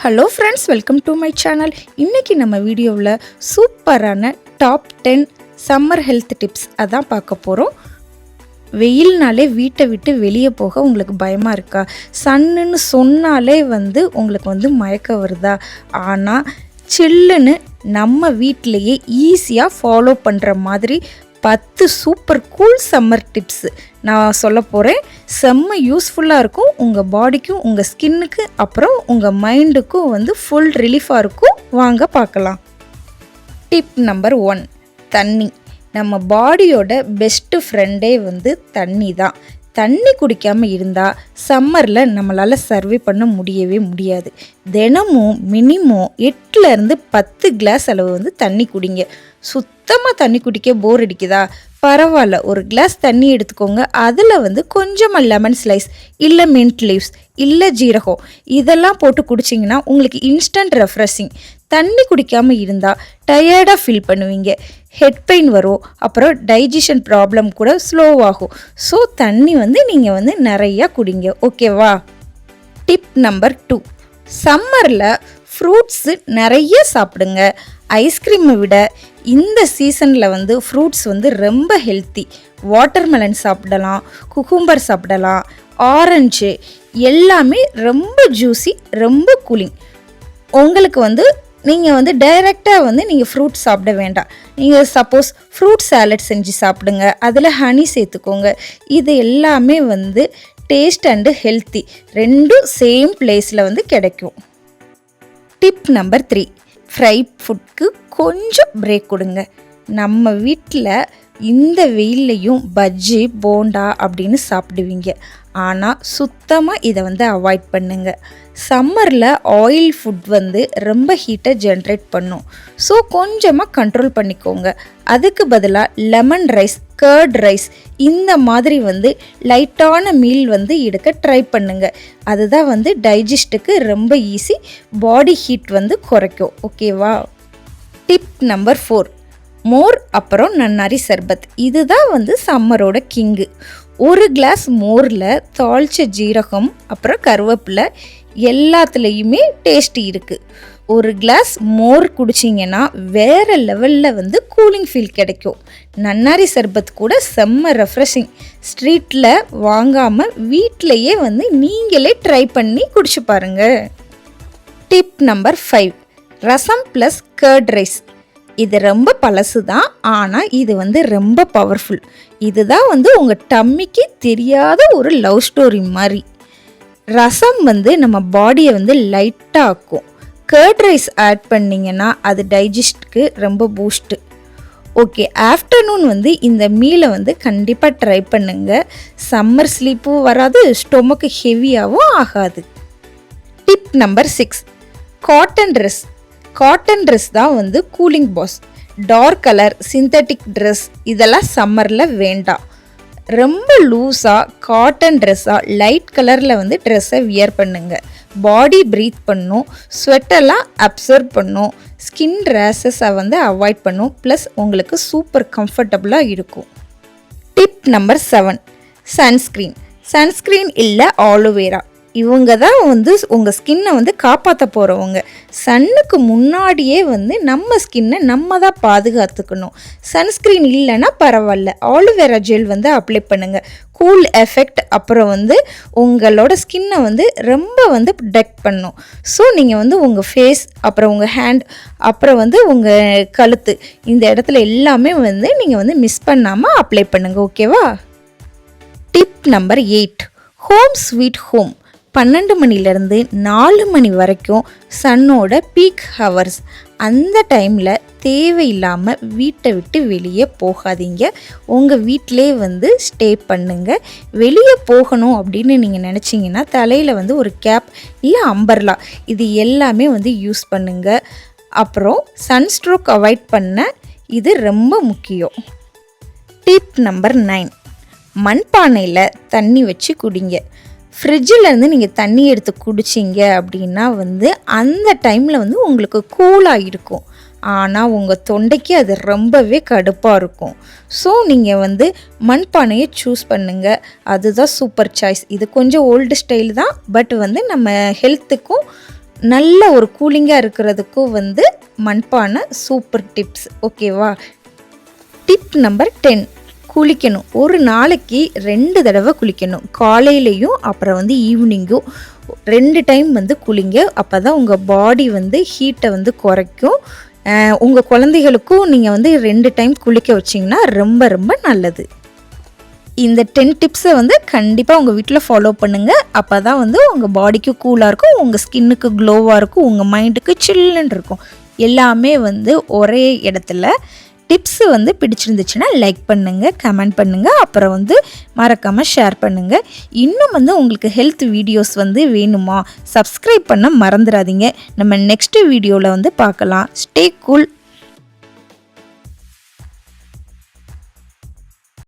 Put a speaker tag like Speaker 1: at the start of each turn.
Speaker 1: Hello friends welcome to my channel இன்றைக்கி நம்ம வீடியோவில் சூப்பரான top ten summer health tips அதான் பார்க்க போகிறோம் வெயில்னாலே வீட்டை விட்டு வெளியே போக உங்களுக்கு பயமாக இருக்கா? சன்னுன்னு சொன்னாலே வந்து உங்களுக்கு வந்து மயக்கம் வருதா? ஆனால் சில்லுன்னு நம்ம வீட்டிலையே ஈஸியாக ஃபாலோ பண்ணுற மாதிரி பத்து சூப்பர் கூல் சம்மர் டிப்ஸு நான் சொல்ல போகிறேன் செம்ம யூஸ்ஃபுல்லாக இருக்கும். உங்கள் பாடிக்கும் உங்கள் ஸ்கின்னுக்கு அப்புறம் உங்கள் மைண்டுக்கும் வந்து ஃபுல் ரிலீஃபாக இருக்கும். வாங்க பார்க்கலாம். டிப் நம்பர் ஒன் தண்ணி. நம்ம பாடியோட பெஸ்ட்டு ஃப்ரெண்டே வந்து தண்ணி தான். தண்ணி குடிக்காமல் இருந்தால் சம்மரில் நம்மளால் சர்வே பண்ண முடியவே முடியாது. தினமும் மினிமம் எட்டுலேருந்து பத்து கிளாஸ் அளவு வந்து தண்ணி குடிங்க. சுத்தமாக தண்ணி குடிக்க போர் அடிக்குதா? பரவாயில்ல ஒரு கிளாஸ் தண்ணி எடுத்துக்கோங்க. அதில் வந்து கொஞ்சமாக லெமன் ஸ்லைஸ் இல்லை மின்ட் லீவ்ஸ் இல்லை ஜீரகம் இதெல்லாம் போட்டு குடிச்சிங்கன்னா உங்களுக்கு இன்ஸ்டன்ட் ரெஃப்ரெஷிங் தண்ணி குடிக்காமல் இருந்தால் டயர்டாக ஃபீல் பண்ணுவீங்க. ஹெட் பெயின் வரும் அப்புறம் டைஜஷன் ப்ராப்ளம் கூட ஸ்லோவாகும் ஸோ தண்ணி வந்து நீங்கள் வந்து நிறையா குடிங்க ஓகேவா டிப் நம்பர் டூ சம்மரில் ஃப்ரூட்ஸு நிறைய சாப்பிடுங்க. ஐஸ்கிரீமை விட இந்த சீசனில் வந்து ஃப்ரூட்ஸ் வந்து ரொம்ப ஹெல்த்தி. வாட்டர்மெலன் சாப்பிடலாம் குக்கும்பர் சாப்பிடலாம் ஆரஞ்சு எல்லாமே ரொம்ப ஜூஸி ரொம்ப கூலிங். உங்களுக்கு வந்து நீங்கள் வந்து டைரெக்டாக வந்து நீங்கள் ஃப்ரூட் சாப்பிட வேண்டாம். நீங்கள் சப்போஸ் ஃப்ரூட் சாலட் செஞ்சு சாப்பிடுங்க அதில் ஹனி சேர்த்துக்கோங்க. இது எல்லாமே வந்து டேஸ்ட் அண்டு ஹெல்த்தி. ரெண்டும் சேம் பிளேஸில் வந்து கிடைக்கும். Tip number three. ஃப்ரை ஃபுட்க்கு கொஞ்சம் பிரேக் கொடுங்க. நம்ம வீட்டில் இந்த வெயில்லையும் பஜ்ஜி போண்டா அப்படின்னு சாப்பிடுவீங்க. ஆனால் சுத்தமாக இதை வந்து அவாய்ட் பண்ணுங்கள் சம்மரில் ஆயில் ஃபுட் வந்து ரொம்ப ஹீட்டை ஜென்ரேட் பண்ணும். ஸோ கொஞ்சமாக கண்ட்ரோல் பண்ணிக்கோங்க. அதுக்கு பதிலாக லெமன் ரைஸ் கர்ட் ரைஸ் இந்த மாதிரி வந்து லைட்டான மீல் வந்து எடுக்க ட்ரை பண்ணுங்க. அதுதான் வந்து டைஜஸ்ட்டுக்கு ரொம்ப ஈஸி பாடி ஹீட் வந்து குறைக்கும். ஓகேவா டிப் நம்பர் ஃபோர் மோர் அப்புறம் நன்னாரி சர்பத். இதுதான் வந்து சம்மரோட கிங்கு ஒரு கிளாஸ் மோரில் தாளிச்ச ஜீரகம் அப்புறம் கருவேப்பிலை எல்லாத்துலேயுமே டேஸ்ட் இருக்குது ஒரு கிளாஸ் மோர் குடிச்சிங்கன்னா வேறு லெவலில் வந்து கூலிங் ஃபீல் கிடைக்கும். நன்னாரி சர்பத் கூட செம்ம ரெஃப்ரெஷிங் ஸ்ட்ரீட்டில் வாங்காமல் வீட்டிலையே வந்து நீங்களே ட்ரை பண்ணி குடிச்சு பாருங்கள் tip number five rasam plus curd rice இது ரொம்ப பழசு தான் ஆனால் இது வந்து ரொம்ப பவர்ஃபுல் இதுதான் வந்து உங்கள் டம்மிக்கு தெரியாத ஒரு லவ் ஸ்டோரி மாதிரி. ரசம் வந்து நம்ம பாடியை வந்து லைட்டாக ஆக்கும். கர்ட் ரைஸ் ஆட் பண்ணிங்கன்னா அது டைஜஸ்ட்க்கு ரொம்ப பூஸ்ட்டு ஓகே ஆஃப்டர்நூன் வந்து இந்த மீலை வந்து கண்டிப்பாக ட்ரை பண்ணுங்கள் சம்மர் ஸ்லீப்பும் வராது ஸ்டொமக்கு ஹெவியாகவும் ஆகாது. Tip number six cotton dress cotton dress தான் வந்து cooling pass dark colour synthetic dress இதெல்லாம் சம்மரில் வேண்டாம். ரொம்ப லூஸாக காட்டன் ட்ரெஸ்ஸாக லைட் கலரில் வந்து ட்ரெஸ்ஸை வியர் பண்ணுங்கள் பாடி ப்ரீத் பண்ணும் ஸ்வெட்டெல்லாம் அப்சர்வ் பண்ணும் ஸ்கின் ரேசஸை வந்து அவாய்ட் பண்ணும் ப்ளஸ் உங்களுக்கு சூப்பர் கம்ஃபர்டபுளாக இருக்கும். Tip number seven sunscreen sunscreen இல்லை ஆலோவேரா இவங்க தான் வந்து உங்கள் ஸ்கின்னை வந்து காப்பாற்ற போகிறவங்க சன்னுக்கு முன்னாடியே வந்து நம்ம ஸ்கின்னை நம்ம தான் பாதுகாத்துக்கணும். சன்ஸ்க்ரீன் இல்லைன்னா பரவாயில்ல. ஆலுவேரா ஜெல் வந்து அப்ளை பண்ணுங்கள் கூல் எஃபெக்ட் அப்புறம் வந்து உங்களோட ஸ்கின்னை வந்து ரொம்ப வந்து டெக் பண்ணும். ஸோ நீங்கள் வந்து உங்கள் ஃபேஸ் அப்புறம் உங்கள் ஹேண்ட் அப்புறம் வந்து உங்கள் கழுத்து இந்த இடத்துல எல்லாமே வந்து நீங்கள் வந்து மிஸ் பண்ணாமல் அப்ளை பண்ணுங்கள் ஓகேவா tip number eight home sweet home பன்னெண்டு மணிலேருந்து நாலு மணி வரைக்கும் சன்னோட பீக் ஹவர்ஸ் அந்த டைமில் தேவையில்லாமல் வீட்டை விட்டு வெளியே போகாதீங்க. உங்கள் வீட்டிலே வந்து ஸ்டே பண்ணுங்க. வெளியே போகணும் அப்படின்னு நீங்கள் நினச்சிங்கன்னா தலையில் வந்து ஒரு கேப் இல்லை அம்பர்லா இது எல்லாமே வந்து யூஸ் பண்ணுங்கள் அப்புறம் சன்ஸ்ட்ரோக் அவாய்ட் பண்ண இது ரொம்ப முக்கியம். டிப் நம்பர் நைன் மண்பானையில் தண்ணி வச்சு குடிங்க. ஃப்ரிட்ஜில் இருந்து நீங்கள் தண்ணி எடுத்து குடிச்சிங்க அப்படின்னா வந்து அந்த டைமில் வந்து உங்களுக்கு கூலாக இருக்கும் ஆனால் உங்கள் தொண்டைக்கு அது ரொம்பவே கடுப்பாக இருக்கும். ஸோ நீங்கள் வந்து மண்பானையை சூஸ் பண்ணுங்கள் அதுதான் சூப்பர் சாய்ஸ் இது கொஞ்சம் ஓல்டு ஸ்டைல் தான். பட் வந்து நம்ம ஹெல்த்துக்கும் நல்ல ஒரு கூலிங்காக இருக்கிறதுக்கும் வந்து மண்பானை சூப்பர் டிப்ஸ் ஓகேவா டிப் நம்பர் டென் குளிக்கணும். ஒரு நாளைக்கு ரெண்டு தடவை குளிக்கணும். காலையிலையும் அப்புறம் வந்து ஈவினிங்கும் ரெண்டு டைம் வந்து குளிங்க. அப்போ தான் உங்கள் பாடி வந்து ஹீட்டை வந்து குறைக்கும். உங்கள் குழந்தைகளுக்கும் நீங்கள் வந்து ரெண்டு டைம் குளிக்க வச்சிங்கன்னா ரொம்ப ரொம்ப நல்லது. இந்த டென் டிப்ஸை வந்து கண்டிப்பாக உங்கள் வீட்டில் ஃபாலோ பண்ணுங்கள் அப்போ தான் வந்து உங்கள் பாடிக்கு கூலாக இருக்கும். உங்கள் ஸ்கின்னுக்கு க்ளோவாக இருக்கும். உங்கள் மைண்டுக்கு சில்லுன்னு இருக்கும். எல்லாமே வந்து ஒரே இடத்துல டிப்ஸு வந்து பிடிச்சிருந்துச்சுன்னா லைக் பண்ணுங்கள் கமெண்ட் பண்ணுங்கள் அப்புறம் வந்து மறக்காமல் ஷேர் பண்ணுங்கள் இன்னும் வந்து உங்களுக்கு ஹெல்த் வீடியோஸ் வந்து வேணுமா? சப்ஸ்கிரைப் பண்ண மறந்துடாதீங்க நம்ம நெக்ஸ்ட் வீடியோவில் வந்து பார்க்கலாம். Stay cool